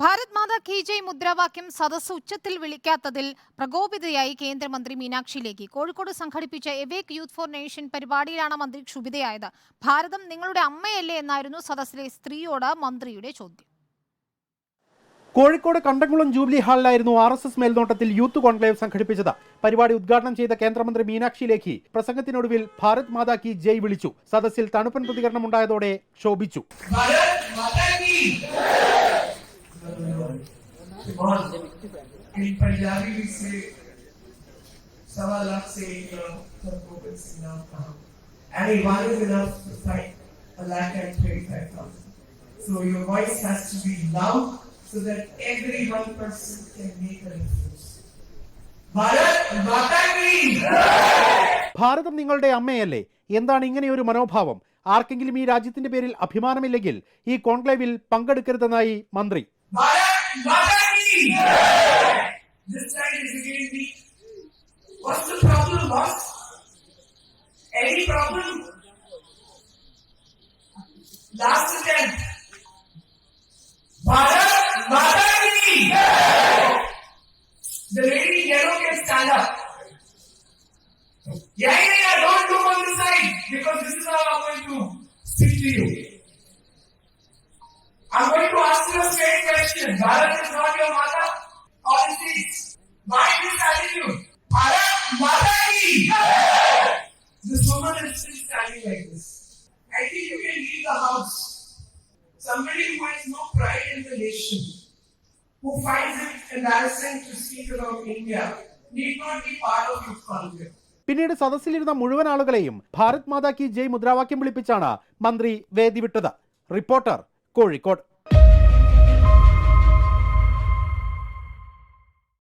ഭാരത് മാതാ കി ജയ് മുദ്രാവാക്യം സദസ് ഉച്ചത്തിൽ വിളിക്കാത്തതിൽ പ്രകോപിതയായി കേന്ദ്രമന്ത്രി മീനാക്ഷി ലേഖി കോഴിക്കോട് സംഘടിപ്പിച്ച എവേക് യൂത്ത് ഫോർ നേഷൻ പരിപാടിയിലാണ് മന്ത്രി ക്ഷുഭിതയായത്. ഭാരതം നിങ്ങളുടെ അമ്മയല്ലേ എന്നായിരുന്നു സദസ്സിലെ സ്ത്രീയോട് മന്ത്രിയുടെ ചോദ്യം. കോഴിക്കോട് കണ്ടംകുളം ജൂബിലി ഹാളിലായിരുന്നു ആർ എസ് എസ് മേൽനോട്ടത്തിൽ യൂത്ത് കോൺക്ലേവ് സംഘടിപ്പിച്ചത്. പരിപാടി ഉദ്ഘാടനം ചെയ്ത കേന്ദ്രമന്ത്രി മീനാക്ഷി ലേഖി പ്രസംഗത്തിനൊടുവിൽ ഭാരത് മാതാ കി ജയ് വിളിച്ചു. സദസ്സിൽ തണുപ്പൻ പ്രതികരണം ഉണ്ടായതോടെ ക്ഷോഭിച്ചു. और इन पंजाबी में से सवा लाख से एक करोड़ सबको वैक्सीन नाम कहा and one is enough to fight a lakh and twenty-five thousand. So your voice has to be loud so that every one person can make a difference. Bharat माता की ഭാരതം നിങ്ങളുടെ അമ്മയല്ലേ എന്താണ് ഇങ്ങനെയൊരു മനോഭാവം ആർക്കെങ്കിലും ഈ രാജ്യത്തിന്റെ പേരിൽ അഭിമാനമില്ലെങ്കിൽ ഈ കോൺക്ലേവിൽ പങ്കെടുക്കരുതെന്നായി മന്ത്രി भारत माता की This side is again me. What's the problem, boss? Any problem? Last attempt. Bharat Mata ki. The lady in yellow can stand up. Yeah, yeah, yeah. Don't look on the side because this is how I'm going to speak to you. I'm going to question. Bharat is not your mother or it is. Why this attitude? Bharat Mata! This woman is still standing like this. I think you can leave the house. Somebody who has no pride in the nation, who finds it embarrassing to speak about India, need not be part of your conflict. പിന്നീട് സദസ്സിലിരുന്ന മുഴുവൻ ആളുകളെയും ഭാരത് മാതാ കി ജയ് മുദ്രാവാക്യം വിളിപ്പിച്ചാണ് മന്ത്രി വേദി വിട്ടത് reporter Kozhikode